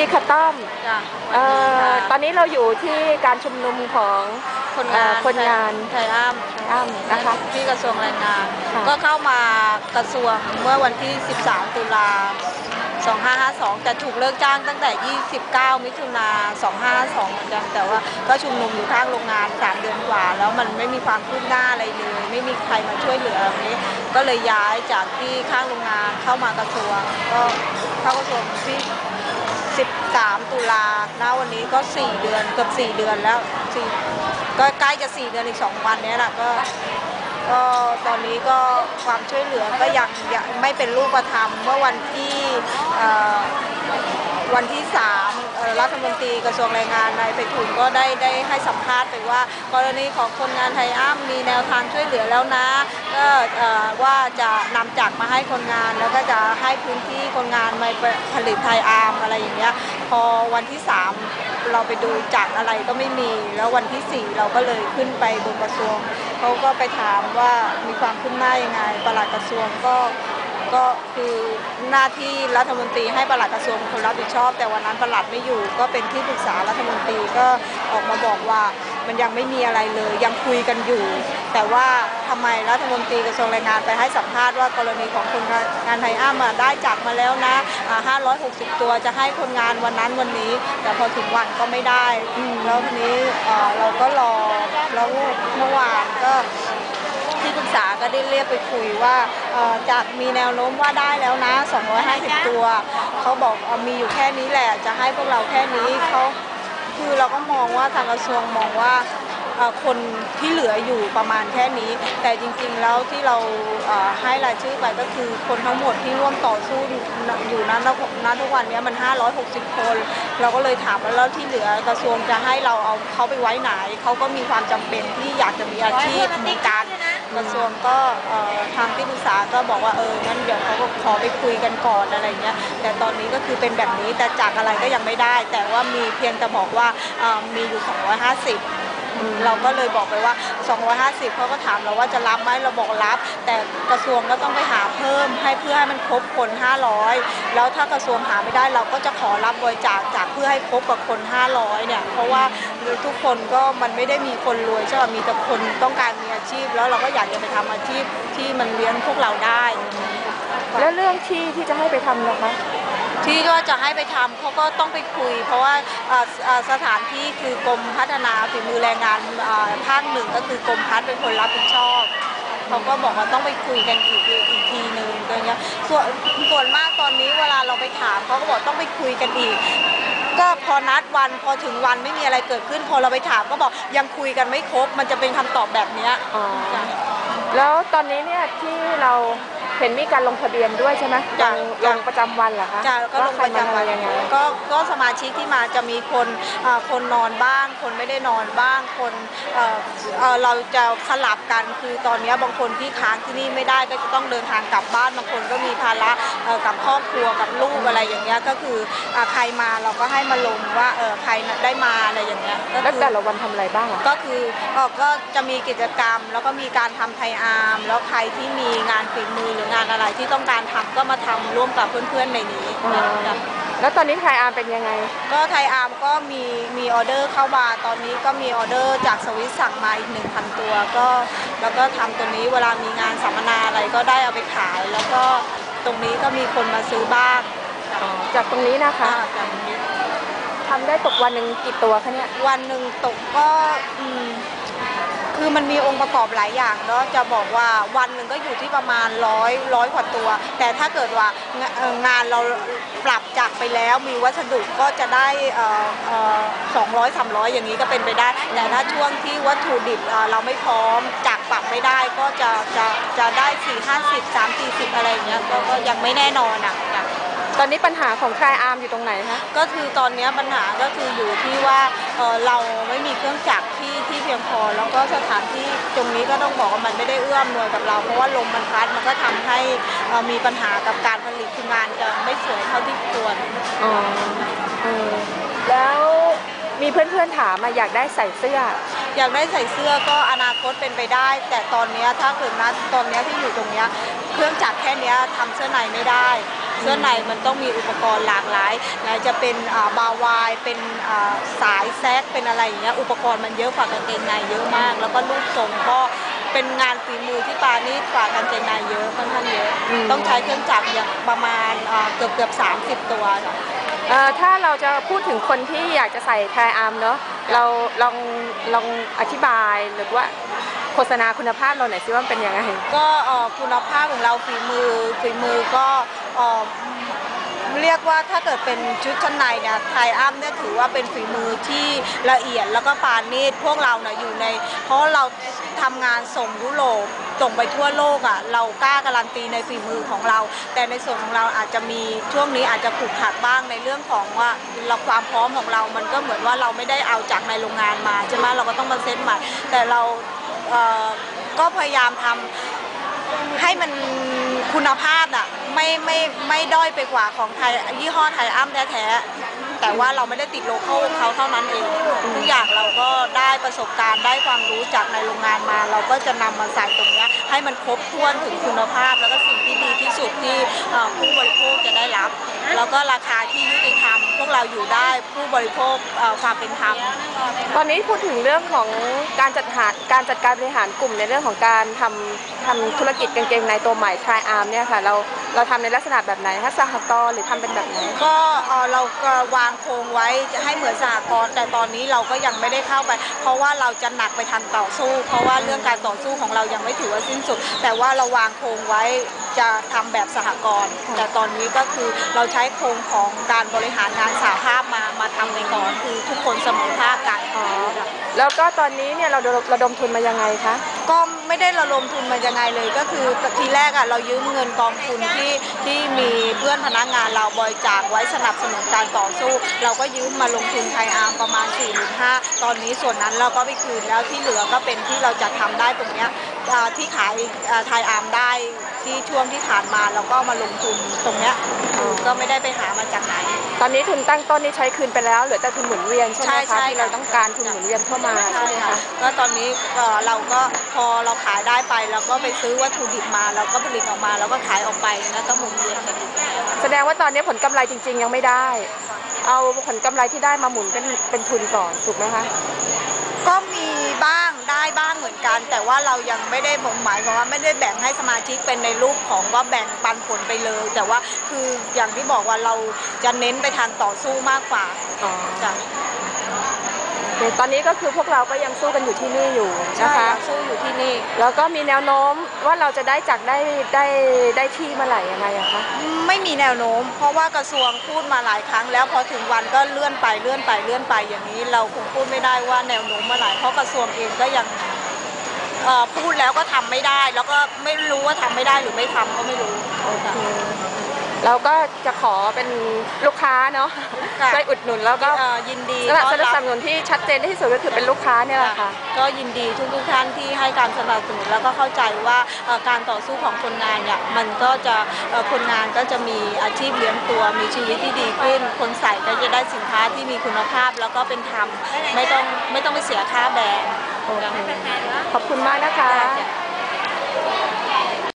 ดีค่ะต้อมจ้ะเอ่อตวัอนนี้เราอยู่ที่การชุมนุมของคนงานเอ่อคนงานไทยอ้ามอ้ำนะคะ ที่กระทรวงแรงงาน ค่ะ ก็เข้ามากระทรวงเมื่อวันที่ 13 ตุลา 2552 แต่ถูกเลิกจ้างตั้งแต่ 29 มิถุนา 2552เหมือนกันแต่ว่าก็ชุมนุมอยู่ข้างโรงงาน 3 เดือนกว่า แล้วมันไม่มีความคืบหน้าอะไรเลย ไม่มีใครมาช่วยเหลือแบบนี้ ก็เลยย้ายจากที่ข้างโรงงานเข้ามากระทรวง ก็เข้ากระทรวงที่ 13 ตุลาณวันนี้ก็ 4 เดือนเกือบ4 เดือนแล้วสี่ก็ใกล้จะ 4 เดือนอีก 2 วันนี้แหละก็ก็ตอนนี้ก็ความช่วยเหลือก็ยังยังไม่เป็นรูปธรรมเมื่อวันที่วันที่ 3 รัฐมนตรีกระทรวงแรงงานนายไปถุนก็ได้ได้ให้สัมภาษณ์ไปว่ากรณีของคนงานไทยอ้ำมีแนวทางช่วยเหลือแล้วนะก็ว่าจะนำจักมาให้คนงานแล้วก็จะให้พื้นที่คนงานมาผลิตไทยอาร์มอะไรอย่างเงี้ยพอวันที่ 3 เราไปดูจักอะไรก็ไม่มี แล้ววันที่ 4 เราก็เลยขึ้นไปบนกระทรวงเขาก็ไปถามว่ามีความคืบหน้ายังไงปลัดกระทรวงก็ ก็คือหน้าที่รัฐมนตรีให้ปลัดกระทรวงคนรับผิดชอบ แต่วันนั้นปลัดไม่อยู่ ก็เป็นที่ปรึกษารัฐมนตรีก็ออกมาบอกว่ามันยังไม่มีอะไรเลย ยังคุยกันอยู่ แต่ว่าทำไมรัฐมนตรีกระทรวงแรงงานไปให้สัมภาษณ์ว่ากรณีของคนงานไทยอ้ามาได้จักมาแล้วนะอ่า560 ตัวจะให้คนงานวันนั้นวันนี้ แต่พอถึงวันก็ไม่ได้ แล้วทีนี้เราก็รอแล้วเมื่อวานก็ ษาก็ได้เรียกไปคุยว่าเอ่อจากมีแนวโน้มว่าได้แล้วนะ 250 ตัว เขาบอกเอ่อมีอยู่แค่นี้แหละจะให้พวกเราแค่นี้เขาคือเราก็มองว่าทางกระทรวงมองว่าเอ่อ คนที่เหลืออยู่ประมาณแค่นี้ แต่จริงๆแล้วที่เราเอ่อให้รายชื่อไปก็คือคนทั้งหมดที่ร่วมต่อสู้อยู่นั้นณทุกวันนี้มัน 560 คน เราก็เลยถามว่าแล้วที่เหลือกระทรวงจะให้เราเอาเขาไปไว้ไหน เขาก็มีความจำเป็นที่อยากจะมีอาชีพมีการกระทรวงก็เอ่อทางที่ปรึกษาก็บอกว่าเอองั้นเดี๋ยวเขาก็ขอไปคุยกันก่อนอะไรเงี้ยแต่ตอนนี้ก็คือเป็นแบบนี้แต่จากอะไรก็ยังไม่ได้ แต่ว่ามีเพียงแต่บอกว่าเอ่อมีอยู่ 250 เราก็เลยบอกไปว่า 250เขาก็ถามเราว่าจะรับไหมเราบอกรับ แต่กระทรวงก็ต้องไปหาเพิ่มให้เพื่อให้มันครบคน 500 แล้วถ้ากระทรวงหาไม่ได้เราก็จะขอรับบริจาคจากเพื่อให้ครบกับคน 500เนี่ยเพราะว่าทุกคนก็มันไม่ได้มีคนรวยใช่ป่ะมีแต่คนต้องการมีอาชีพ แล้วเราก็อยากจะไปทำอาชีพที่มันเลี้ยงพวกเราได้ แล้วเรื่องที่ที่จะให้ไปทำนะคะ ที่ว่าจะให้ไปทำเขาก็ต้องไปคุย เพราะว่าสถานที่คือกรมพัฒนาฝีมือแรงงานภาคหนึ่งก็คือกรมพัฒน์เป็นคนรับผิดชอบเขาก็บอกว่าต้องไปคุยกันอีกอีกทีหนึ่งอะไรเงี้ยส่วนส่วนมากตอนนี้เวลาเราไปถามเขาก็บอกต้องไปคุยกันอีก ก็พอนัดวันพอถึงวันไม่มีอะไรเกิดขึ้น พอเราไปถามก็บอกยังคุยกันไม่ครบ มันจะเป็นคำตอบแบบเนี้ยแล้วตอนนี้เนี่ยที่เรา เห็นมีการลงทะเบียนด้วยใช่ไหมลจ้ะงลงประจำวันเหรอคะจ้ะก็ลงประจำวันาใคมายังไง ก็ ก็สมาชิกที่มาจะมีคนอ่าคนนอนบ้าง คนไม่ได้นอนบ้างคนเอ่อเอ่อเราจะสลับกันคือตอนนี้บางคนที่ค้างที่นี่ไม่ได้ก็จะต้องเดินทางกลับบ้านบางคนก็มีภาระเอ่อกับครอบครัวกับลูกอะไรอย่างเงี้ยก็คืออ่าใครมาเราก็ให้มาลงว่าเออใครน่ะได้มาอะไรอย่างเงี้ยก็แล้วคือแต่ละวันทำอะไรบ้างอะก็คือเอ่อก็จะมีกิจกรรม แล้วก็มีการทำไทยอาร์มแล้วใครที่มีงานฝีมือหรืองานอะไรที่ต้องการทำก็มาทำร่วมกับเพื่อนๆในนี้อ๋อจ้ะ แล้วตอนนี้ไทยอาร์มเป็นยังไง ก็ไทยอาร์มก็มีมีออเดอร์เข้ามาตอนนี้ก็มีออเดอร์จากสวิสสั่งมาอีก 1,000 ตัว ก็แล้วก็ทำตัวนี้เวลามีงานสัมมนาอะไรก็ได้เอาไปขาย แล้วก็ตรงนี้ก็มีคนมาซื้อบ้างจากตรงนี้นะคะอ่าจากตรงนี้ทำได้ตกวันหนึ่งกี่ตัวคะเนี่ย วันหนึ่งตกก็อืม คือมันมีองค์ประกอบหลายอย่างเนาะจะบอกว่าวันหนึ่งก็อยู่ที่ประมาณร้อยร้อยกว่าตัว แต่ถ้าเกิดว่างานเราปรับจากไปแล้วมีวัสดุก็จะได้สองร้อยสามร้อยอย่างนี้ก็เป็นไปได้ แต่ถ้าช่วงที่วัตถุดิบเเราไม่พร้อมจากปรับไม่ได้ก็จะจะจะได้สี่ห้าสิบสามสี่สิบอะไรอย่างเงี้ยก็ยังไม่แน่นอนอะ ตอนนี้ปัญหาของไทยอาร์มอยู่ตรงไหนคะ ก็คือตอนเนี้ยปัญหาก็คืออยู่ที่ว่าเอ่อเราไม่มีเครื่องจักรที่ที่เพียงพอ แล้วก็สถานที่ตรงนี้ก็ต้องบอกว่ามันไม่ได้เอื้อมหน่วยกับเรา เพราะว่าลมมันพัดมันก็ทำให้เอ่อมีปัญหากับการผลิตคืองานจะไม่สวยเท่าที่ควร อ๋อเออแล้วมีเพื่อนๆถามมาอยากได้ใส่เสื้อ อยากได้ใส่เสื้อก็อนาคตเป็นไปได้ แต่ตอนเนี้ยถ้าเกิดนะตอนเนี้ยที่อยู่ตรงเนี้ยเครื่องจักรแค่เนี้ยทำเสื้อในไม่ได้ สื้อในมันต้องมีอุปกรณ์หลากหลายไหนจะเป็นอ่าบาวาย เป็นอ่าสายแซกเป็นอะไรอย่างเงี้ยอุปกรณ์มันเยอะกว่ากางเกงในเยอะมาก แล้วก็รูปทรงก็เป็นงานฝีมือที่ปานี่กว่ากางเกงในเยอะค่อนข้างเยอะอืมต้องใช้เครื่องจักรอย่างประมาณอ่าเกือบเกือบสามสิบตัวค่ะเอ่อถ้าเราจะพูดถึงคนที่อยากจะใส่ไทยอาร์มเนาะเราลองลองอธิบายหรือว่า โฆษณาคุณภาพเราหน่อยสิว่ามันเป็นยังไง ก็เอ่อคุณภาพของเราฝีมือฝีมือก็เอ่อเรียกว่าถ้าเกิดเป็นชุดชั้นในเนี่ยไทยอ้ำเนี่ยถือว่าเป็นฝีมือที่ละเอียดแล้วก็ปราณีตพวกเราเนี่ยอยู่ใน เพราะเราทำงานส่งยุโรปส่งไปทั่วโลกอะเรากล้าการันตีในฝีมือของเรา แต่ในส่วนของเราอาจจะมีช่วงนี้อาจจะผูกขัดบ้างในเรื่องของว่าเราความพร้อมของเรา มันก็เหมือนว่าเราไม่ได้เอาจากในโรงงานมาใช่ไหมเราก็ต้องมาเซ็ตใหม่แต่เรา เอ่อก็พยายามทำให้มันคุณภาพน่ะไม่ไม่ไม่ด้อยไปกว่าของไทยยี่ห้อไทยอ้ำแท้ๆแต่ว่าเราไม่ได้ติดโลโก้เขาเท่านั้นเองทุกอย่างเราก็ได้ประสบการณ์ได้ความรู้จากในโรงงานมา เราก็จะนำมาใส่ตรงเนี้ยให้มันครบถ้วนถึงคุณภาพ แล้วก็สิ่งที่ดีที่สุดที่เอ่อผู้บริโภคจะได้รับ แล้วก็ราคาที่ยุติ เราอยู่ได้ผู้บริโภคความเป็นธรรมตอนนี้พูดถึงเรื่องของการจัดหาการจัดการบริหารกลุ่มในเรื่องของการทำทำธุรกิจกางเกงในตัวใหม่ชายอาร์มเนี่ยค่ะเรา เราทำในลักษณะแบบไหนถ้าสหกรณ์หรือทำเป็นแบบไหนก็เอ่อเราก็วางโครงไว้จะให้เหมือนสหกรณ์แต่ตอนนี้เราก็ยังไม่ได้เข้าไป เพราะว่าเราจะหนักไปทางต่อสู้ เพราะว่าเรื่องการต่อสู้ของเรายังไม่ถือว่าสิ้นสุด แต่ว่าเราวางโครงไว้จะทำแบบสหกรณ์แต่ตอนนี้ก็คือเราใช้โครงของการบริหารงานสาภาพมามาทำไปก่อนคือทุกคนเสมอภาคกันอ๋อแล้วก็ตอนนี้เนี่ยเราระดมทุนมายังไงคะ ก็ไม่ได้ระดมทุนมายังไงเลย ก็คือทีแรกอะเรายืมเงินกองทุนที่ที่มีเพื่อนพนักงานเราบริจาคไว้สนับสนุนการต่อสู้ เราก็ยืมมาลงทุนไทยอาร์มประมาณ4ี่หมื่นห้าตอนนี้ส่วนนั้นเราก็ไปคืนแล้วที่เหลือก็เป็นที่เราจะทำได้ตรงเนี้ยอ่าที่ขายอ่าไทยอาร์มได้ที่ช่วงที่ผ่านมาเราก็เอามาลงทุนตรงเนี้ยคือก็ไม่ได้ไปหามาจากไหน ตอนนี้ทุนตั้งต้นนี่ใช้คืนไปแล้วเหลือแต่ทุนหมุนเวียนใช่ไหมใช่คะใช่ที่เราต้องการทุนหมุนเวียนเข้ามาใช่ไหมคะก็ตอนนี้เอ่อเราก็พอเราขายได้ไปเราก็ไปซื้อวัตถุดิบมาเราก็ผลิตออกมาแล้วก็ขายออกไปแล้วก็หมุนเวียนกันอยู่แสดงว่าตอนนี้ผลกำไรจริง ๆ ยังไม่ได้ เอาผลกำไรที่ได้มาหมุนเป็นเป็นทุนก่อนถูกไหมคะก็มีบ้างได้บ้างเหมือนกัน แต่ว่าเรายังไม่ได้บ่งหมายความว่าไม่ได้แบ่งให้สมาชิกเป็นในรูปของว่าแบ่งปันผลไปเลย แต่ว่าคืออย่างที่บอกว่าเราจะเน้นไปทางต่อสู้มากกว่าอ๋อจ้ะโอเคตอนนี้ก็คือพวกเราก็ยังสู้กันอยู่ที่นี่อยู่ใช่นะคะสู้อยู่ที่นี่ แล้วก็มีแนวโน้มว่าเราจะได้จากได้ได้ได้ที่เมื่อไหร่ยังไงอะคะ ไม่มีแนวโน้ม เพราะว่ากระทรวงพูดมาหลายครั้ง แล้วพอถึงวันก็เลื่อนไปเลื่อนไปเลื่อนไปอย่างนี้ เราคงพูดไม่ได้ว่าแนวโน้มเมื่อไหร่เพราะกระทรวงเองก็ยังเอ่อพูดแล้วก็ทำไม่ได้ แล้วก็ไม่รู้ว่าทำไม่ได้หรือไม่ทำก็ไม่รู้ค่ะ เราก็จะขอเป็นลูกค้าเนาะค่ะ ช่วยอุดหนุนแล้วก็เอ่อยินดีสนับต้อนสรับนุนที่ชัดเจนที่สุดก็คือเป็นลูกค้าเนี่ยแหละค่ะ ก็ยินดีทุกทุกๆท่านที่ให้การสนับสนุนแล้วก็เข้าใจว่าเอ่อการต่อสู้ของคนงานเนี่ยมันก็จะเอ่อคนงานก็จะมีอาชีพเลี้ยงตัว มีชีวิตที่ดีขึ้น คนใส่ก็จะได้สินค้าที่มีคุณภาพแล้วก็เป็นธรรมไม่ต้องไม่ต้องไปเสียค่าแบรนด์โอเคขอบคุณมากนะคะได้จ้ะ